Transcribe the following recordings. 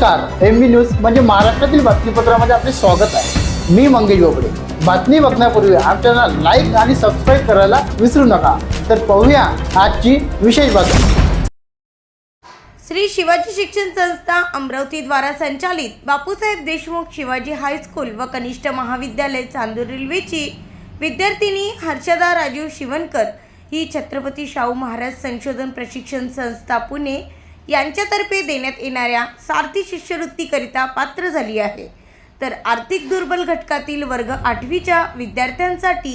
नमस्कार एम बी न्यूज म्हणजे महाराष्ट्रातील बातमीपत्रामध्ये आपले स्वागत आहे. मी मंगेश बोबडे. बातमी बघण्यापूर्वी आमच्या लाईक आणि सबस्क्राईब करायला विसरू नका. तर पाहूया आजची विशेष बातमी. श्री शिवाजी शिक्षण संस्था अमरावती द्वारा संचालित बापूसाहेब देशमुख शिवाजी हायस्कूल व कनिष्ठ महाविद्यालय चांदूर रेल्वेची विद्यार्थिनी हर्षदा राजीव शिवणकर ही छत्रपती शाहू महाराज संशोधन प्रशिक्षण संस्था पुणे यांच्यातर्फे देण्यात येणाऱ्या सारथी शिष्यवृत्तीकरिता पात्र झाली आहे. तर आर्थिक दुर्बल घटकातील वर्ग आठवीच्या विद्यार्थ्यांसाठी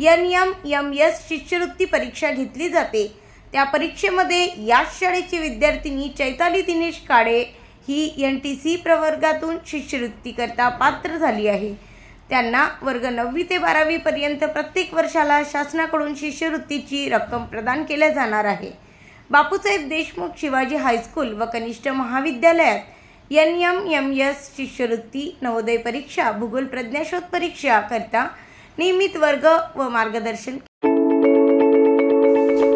एन एम एम एस शिष्यवृत्ती परीक्षा घेतली जाते. त्या परीक्षेमध्ये याच शाळेची विद्यार्थिनी चैताली दिनेश काळे ही एन टी सी प्रवर्गातून शिष्यवृत्तीकरता पात्र झाली आहे. त्यांना वर्ग नववी ते बारावीपर्यंत प्रत्येक वर्षाला शासनाकडून शिष्यवृत्तीची रक्कम प्रदान केल्या जाणार आहे. बापूसाहेब देशमुख शिवाजी हायस्कूल व कनिष्ठ महाविद्यालयात एन एम एम एस शिष्यवृत्ती नवोदय परीक्षा भूगोल प्रज्ञाशोध परीक्षा करता नियमित वर्ग व मार्गदर्शन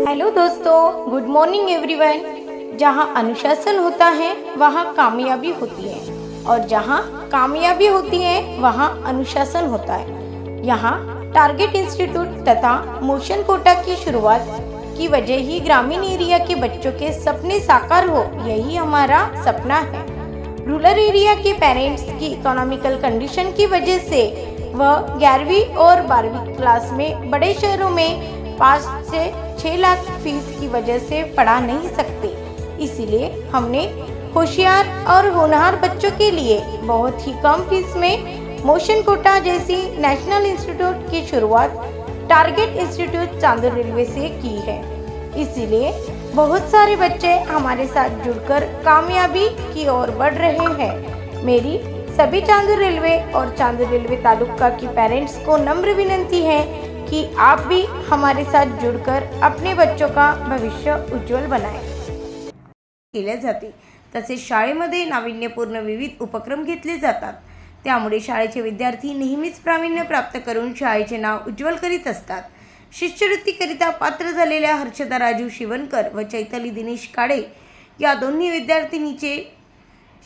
हेलो दोस्तों गुड मॉर्निंग एवरीवन जहां अनुशासन होता है वहां कामयाबी होती है। और जहां कामयाबी होती है वहां अनुशासन होता है। यहाँ टारगेट इंस्टीट्यूट तथा मोशन कोटा की शुरुआत की वजह ही ग्रामीण एरिया के बच्चों के सपने साकार हो, यही हमारा सपना है। रूरल एरिया के पेरेंट्स की इकोनॉमिकल कंडीशन की वजह से वह ग्यारहवीं और बारहवीं क्लास में बड़े शहरों में पाँच से छः लाख फ़ीस की वजह से पढ़ा नहीं सकते। इसीलिए हमने होशियार और होनहार बच्चों के लिए बहुत ही कम फ़ीस में मोशन कोटा जैसी नेशनल इंस्टीट्यूट की शुरुआत टारगेट इंस्टीट्यूट चांदूर रेलवे से की है। इसीलिए बहुत सारे बच्चे हमारे साथ जुड़कर कामयाबी की ओर बढ़ रहे हैं। मेरी सभी चांदूर रेलवे और चांदूर रेलवे तालुका की पेरेंट्स को नम्र विनंती है कि आप भी हमारे साथ जुड़कर अपने बच्चों का भविष्य उज्ज्वल बनाएं। केल्या जाते तसेच शाळेमध्ये नाविन्यपूर्ण विविध उपक्रम घेतले जातात। त्यामुळे शाळेचे विद्यार्थी नेहमीच प्रावीण्य प्राप्त करून शाळेचे नाव उज्ज्वल करीत असतात. शिष्यवृत्तीकरिता पात्र झालेल्या हर्षदा राजू शिवणकर व चैतली दिनेश काळे या दोन्ही विद्यार्थिनीचे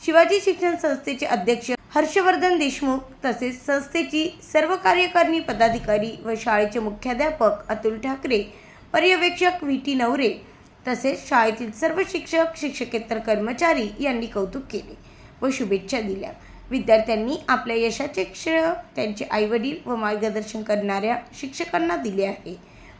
शिवाजी शिक्षण संस्थेचे अध्यक्ष हर्षवर्धन देशमुख तसेच संस्थेची सर्व कार्यकारिणी पदाधिकारी व शाळेचे मुख्याध्यापक अतुल ठाकरे पर्यवेक्षक व्ही टी नवरे तसेच शाळेतील सर्व शिक्षक शिक्षकेतर कर्मचारी यांनी कौतुक केले व शुभेच्छा दिल्या. विद्यार्थ्यांनी आपल्या यशाचे श्रेय त्यांचे आईवडील व मार्गदर्शन करणाऱ्या शिक्षकांना दिले आहे.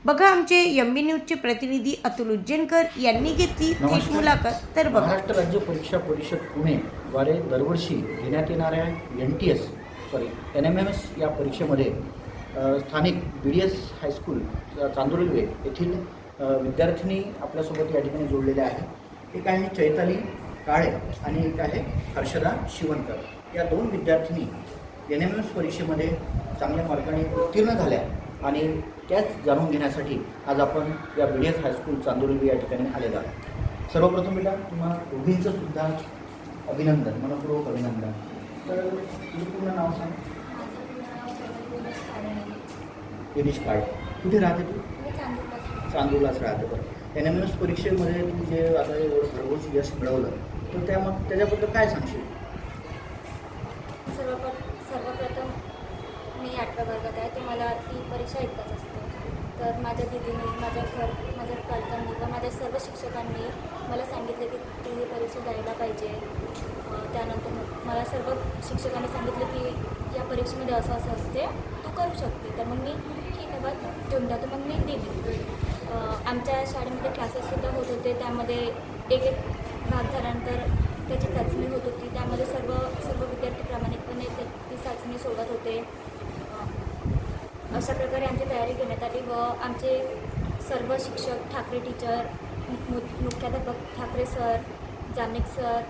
बघा आमचे एम बी न्यूजचे प्रतिनिधी अतुल उज्जैनकर यांनी घेतली थेट नमस्कार. मुलाखत. तर बघा. महाराष्ट्र राज्य परीक्षा परिषद पुणे द्वारे दरवर्षी घेण्यात येणाऱ्या N T S sorry N M M S या परीक्षेमध्ये स्थानिक B D S high school अ, चांदूर रेल्वे येथील विद्यार्थिनी आपल्यासोबत या ठिकाणी जोडलेल्या आहे एक आहे चैताली काळे आणि एक आहे हर्षदा शिवणकर. या दोन विद्यार्थिनी एन एम एम एस परीक्षेमध्ये चांगल्या मार्गाने उत्तीर्ण झाल्या. आणि त्याच जाणून घेण्यासाठी आज आपण या B D S high school Chandoli या ठिकाणी आलेलो आहोत. सर्वप्रथम बेटा तुम्हा दोघींचं सुद्धा अभिनंदन मनपूर्वक अभिनंदन. तर तुझं पूर्ण नाव सांग. गिरीश काळे. कुठे राहते तू? चांदूरलाच राहते बरं. एन एम एस परीक्षेमध्ये तू जे आता एवढं भरघोस यश मिळवलं तर त्या मग त्याच्याबद्दल काय सांगशील सर्व सर्वप्रथम मी आठव्या वर्गात आहे. तर मला ती परीक्षा एकदाच असते. तर माझ्या दिदीने माझ्या घर माझ्या पालकांनी व माझ्या सर्व शिक्षकांनी मला सांगितले की तू ही परीक्षा द्यायला पाहिजे. त्यानंतर मग मला सर्व शिक्षकांनी सांगितलं की या परीक्षेमध्ये असं असं असते. तू करू शकते. तर मग मी ठीक आहे बा देऊन द्या तर मग मी दिली. आमच्या शाळेमध्ये क्लासेससुद्धा होत होते. त्यामध्ये एक एक भाग झाल्यानंतर त्याची चाचणी होत होती. त्यामध्ये सर्व सर्व विद्यार्थी प्रामाणिकपणे ती चाचणी सोडत होते. अशा प्रकारे आमची तयारी घेण्यात आली व आमचे सर्व शिक्षक ठाकरे टीचर मु मुख्याध्यापक Thakare sir Jamik sir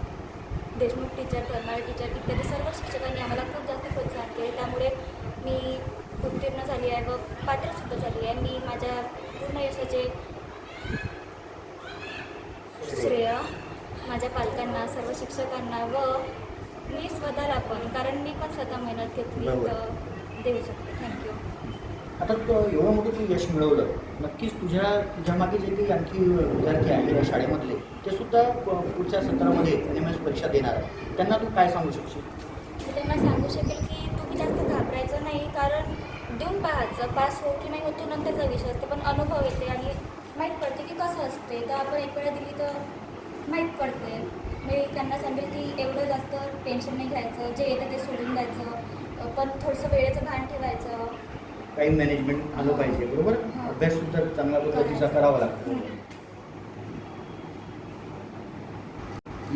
Deshmukh teacher Karmale teacher इत्यादी सर्व शिक्षकांनी आम्हाला खूप जास्त प्रोत्साहन केले. त्यामुळे मी उत्तीर्ण झाली आहे व पात्रसुद्धा झाली आहे. मी माझ्या पूर्ण यशाचे श्रेय माझ्या पालकांना सर्व शिक्षकांना व मी स्वतःला पण कारण मी पण स्वतः मेहनत घेतली. तर देऊ शकते. थँक्यू. आता एवढं मोठं तू यश मिळवलं नक्कीच तुझ्या तुझ्या मागे जे काही आणखी विद्यार्थी आहेत या शाळेमधले ते सुद्धा पुढच्या सत्रामध्ये एम एस परीक्षा देणार त्यांना तू काय सांगू शकशील? मी त्यांना सांगू शकेल की तुम्ही जास्त घाबरायचं नाही कारण देऊन पाहायचं पास हो की नाही होतो नंतरचा विषय असते पण अनुभव येते आणि माहीत पडते की कसं असते. तर आपण एक वेळा दिली तर माहीत पडते. मी त्यांना सांगेल की एवढं जास्त टेन्शन नाही घ्यायचं जे येतं ते सोडून द्यायचं पण थोडंसं वेळेचं भान ठेवायचं. टाईम मॅनेजमेंट आलं पाहिजे बरोबर? हां. अभ्यास सुद्धा चांगल्या पद्धतीचा करावा लागतो.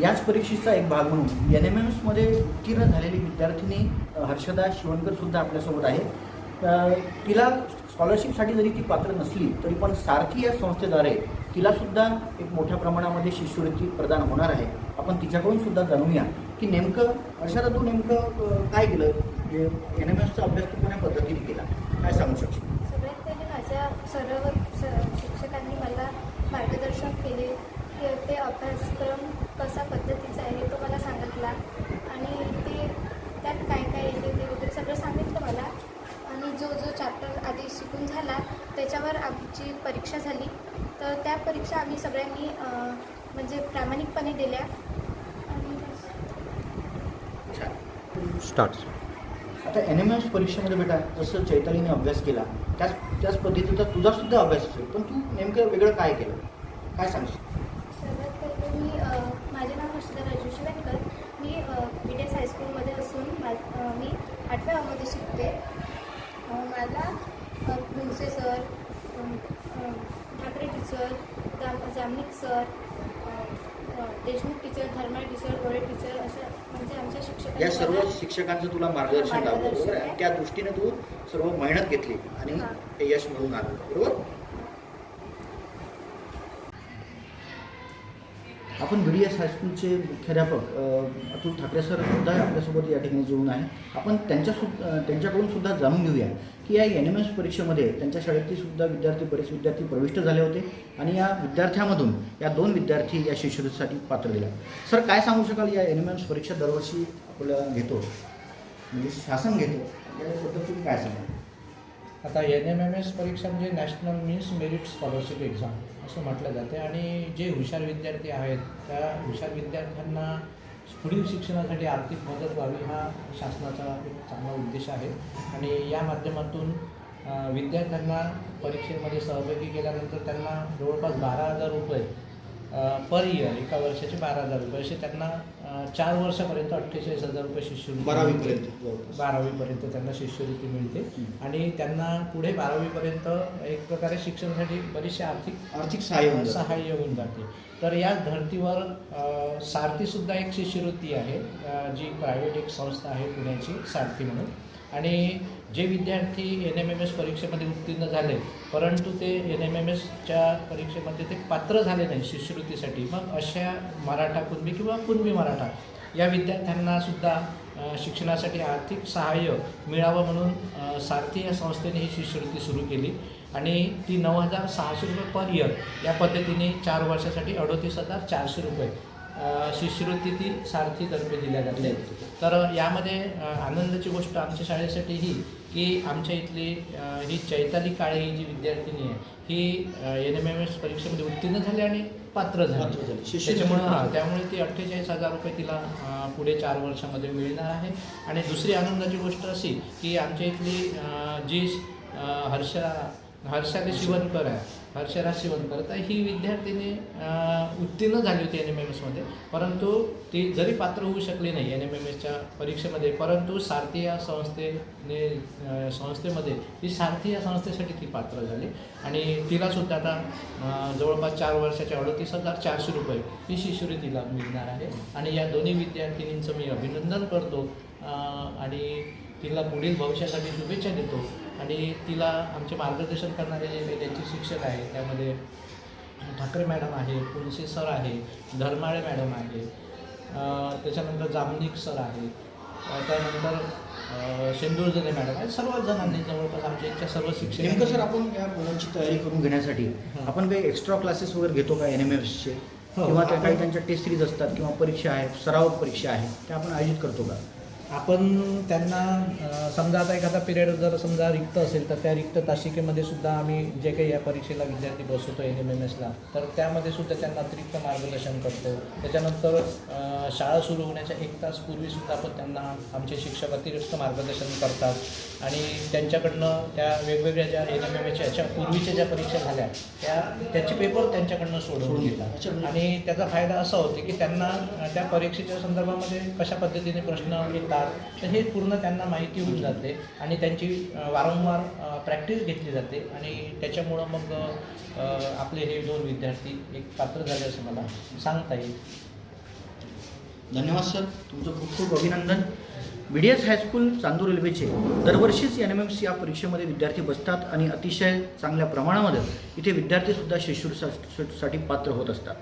याच परीक्षेचा एक भाग म्हणून एन एम एम्समध्ये उत्तीर्ण झालेली विद्यार्थिनी हर्षदा शिवणकर सुद्धा आपल्यासोबत आहे तिला स्कॉलरशिपसाठी जरी ती पात्र नसली तरी पण सारथी या संस्थेद्वारे तिलासुद्धा एक मोठ्या प्रमाणामध्ये शिष्यवृत्ती प्रदान होणार आहे. आपण तिच्याकडून सुद्धा जाणूया की नेमकं हर्षदा तू नेमकं काय केलं? एन एम एसचा अभ्यास तू कोण्या पद्धतीने केला? काय सांगू शकशील? सगळ्यात पहिले माझ्या सर्व शिक्षकांनी मला मार्गदर्शन केले की ते अभ्यासक्रम कसा पद्धतीचा आहे तो मला सांगितला. आणि ते त्यात काय काय येते ते वगैरे सगळं सांगितलं मला. आणि जो जो चॅप्टर आधी शिकून झाला त्याच्यावर आमची परीक्षा झाली. तर त्या परीक्षा आम्ही सगळ्यांनी म्हणजे प्रामाणिकपणे दिल्या आणि बस. आता एन एम एस परीक्षेमध्ये बेटा जसं चैतालीने अभ्यास केला त्याच त्याच पद्धतीचा तुझा सुद्धा अभ्यास असेल पण तू नेमकं वेगळं काय केलं? काय सांगशील? सर्वात पहिले मी अ, माझे नाव हर्षदा राजू शिवेनकर मी बी डी एस हायस्कूलमध्ये असून मा अ, मी आठव्या मध्ये शिकते. अ, मला अ, भुंसे सर अ, ठाकरे टीचर जाम जामनिक सर अ, अ, Deshmukh teacher Dharma teacher Gole teacher अशा म्हणजे शिक्षकांनी या सर्व शिक्षकांचं तुला मार्गदर्शन लाभलं बरोबर आहे. आहे त्या दृष्टीने तू सर्व मेहनत घेतली आणि हां. ते यश मिळवून आलं बरोबर आपण बी डी एस हायस्कूलचे मुख्याध्यापक अतुल ठाकरे सर सुद्धा आपल्यासोबत या ठिकाणी जुळून आहे आपण त्यांच्या सुद्धा अ, त्यांच्याकडून सुद्धा जाणून घेऊया की या एन एम एस परीक्षेमध्ये त्यांच्या शाळेतली सुद्धा विद्यार्थी बरेच विद्यार्थी प्रविष्ट झाले होते आणि या विद्यार्थ्यामधून या दोन विद्यार्थी या शिष्यवृत्तीसाठी पात्र दिला सर काय सांगू शकाल या एन एम एस परीक्षा दरवर्षी आपल्याला घेतो. म्हणजे शासन घेतो. याबद्दल तुम्ही काय सांगाल आता एन एम एम एस परीक्षा म्हणजे national means merit scholarship exam असं म्हटलं जाते. आणि जे हुशार विद्यार्थी आहेत त्या हुशार विद्यार्थ्यांना पुढील शिक्षणासाठी आर्थिक मदत व्हावी हा शासनाचा एक चांगला उद्देश आहे. आणि या माध्यमातून विद्यार्थ्यांना परीक्षेमध्ये सहभागी केल्यानंतर त्यांना जवळपास बारा हजार रुपये पर इयर एका वर्षाचे बारा हजार रुपये असे त्यांना चार वर्षापर्यंत अठ्ठेचाळीस हजार रुपये शिष्यवृत्ती. बारावीपर्यंत जवळपास. बारावीपर्यंत त्यांना शिष्यवृत्ती मिळते आणि त्यांना पुढे बारावीपर्यंत एक प्रकारे शिक्षणासाठी बरीचशी आर्थिक आर्थिक सहाय्य. सहाय्य होऊन जाते तर या धर्तीवर सारथीसुद्धा एक शिष्यवृत्ती आहे जी प्रायव्हेट एक संस्था आहे पुण्याची सारथी म्हणून आणि जे विद्यार्थी एन एम एम एस परीक्षेमध्ये उत्तीर्ण झाले परंतु ते एन एम एम एसच्या परीक्षेमध्ये ते पात्र झाले नाही शिष्यवृत्तीसाठी. मग अशा मराठा कुणबी किंवा कुणबी मराठा या विद्यार्थ्यांना सुद्धा शिक्षणासाठी आर्थिक सहाय्य मिळावं म्हणून सारथी या संस्थेने ही शिष्यवृत्ती सुरू केली. आणि ती नऊ हजार सहाशे रुपये पर इयर या पद्धतीने चार वर्षासाठी अडोतीस हजार चारशे रुपये शिष्यवृत्ती ती सारथीतर्फे दिल्या जाते तर यामध्ये आनंदाची गोष्ट आमच्या शाळेसाठी ही की आमच्या इथली ही चैताली काळे ही जी विद्यार्थिनी आहे ही एन एम एम एस परीक्षेमध्ये उत्तीर्ण झाली आणि पात्र झाली. त्याच्यामुळे हां. त्यामुळे ती अठ्ठेचाळीस हजार रुपये तिला पुढे चार वर्षामध्ये मिळणार आहे. आणि दुसरी आनंदाची गोष्ट अशी की आमच्या इथली जी हर्षा हर्षाली शिवणकर आहे हर्षरा शिवणकर तर ही विद्यार्थिनी उत्तीर्ण झाली होती एन एम एम एसमध्ये परंतु ती जरी पात्र होऊ शकली नाही एन एम एम एसच्या परीक्षेमध्ये परंतु सारथी या संस्थेने संस्थेमध्ये ती सारथी या संस्थेसाठी ती पात्र झाली. आणि तिलासुद्धा आता जवळपास चार वर्षाच्या अडतीस हजार चारशे रुपये ही शिष्यवृत्ती तिला मिळणार आहे. आणि या दोन्ही विद्यार्थिनींचं मी अभिनंदन करतो. आणि तिला पुढील भविष्यासाठी शुभेच्छा देतो. आणि तिला आमचे मार्गदर्शन करणारे जे त्यांचे शिक्षक आहे त्यामध्ये ठाकरे मॅडम आहे पुलसे सर आहे धर्माळे मॅडम आहे त्याच्यानंतर जामनिक सर आहे त्यानंतर शेंदूरजने मॅडम आहे सर्व जणांनी जवळपास आमच्या इथच्या सर्व शिक्षक नेमकं सर आपण या मुलांची तयारी करून घेण्यासाठी. आपण काही एक्स्ट्रा क्लासेस वगैरे घेतो का एन एम एफचे किंवा त्या काही त्यांच्या टेस्ट सिरीज असतात किंवा परीक्षा आहेत सराव परीक्षा आहेत त्या आपण आयोजित करतो का? आपण त्यांना समजा आता एखादा पिरियड जर समजा रिक्त असेल तर त्या रिक्त तासिकेमध्ये सुद्धा आम्ही जे काही या परीक्षेला विद्यार्थी बसवतो एन एम एम एसला तर त्यामध्ये सुद्धा त्यांना अतिरिक्त मार्गदर्शन करतो. त्याच्यानंतर शाळा सुरू होण्याच्या एक तास पूर्वीसुद्धा आपण त्यांना आमचे शिक्षक अतिरिक्त मार्गदर्शन करतात. आणि त्यांच्याकडनं त्या वेगवेगळ्या ज्या एन एम एम एच्या याच्या पूर्वीच्या ज्या परीक्षा झाल्या त्या त्याचे पेपर त्यांच्याकडनं सोडवून घेतात. आणि त्याचा फायदा असा होतो की त्यांना त्या परीक्षेच्या संदर्भामध्ये कशा पद्धतीने प्रश्न येतात तर हे पूर्ण त्यांना माहिती होऊन जाते आणि त्यांची वारंवार प्रॅक्टिस घेतली जाते आणि त्याच्यामुळं मग आपले हे दोन विद्यार्थी एक पात्र झाले असं मला सांगता येईल. धन्यवाद सर. तुमचं खूप खूप अभिनंदन. B D S high school Chandur रेल्वेचे. दरवर्षीच एन एम एम सी या परीक्षेमध्ये विद्यार्थी बसतात आणि अतिशय चांगल्या प्रमाणामध्ये इथे विद्यार्थीसुद्धा शिष्यवृत्तीसाठी पात्र होत असतात.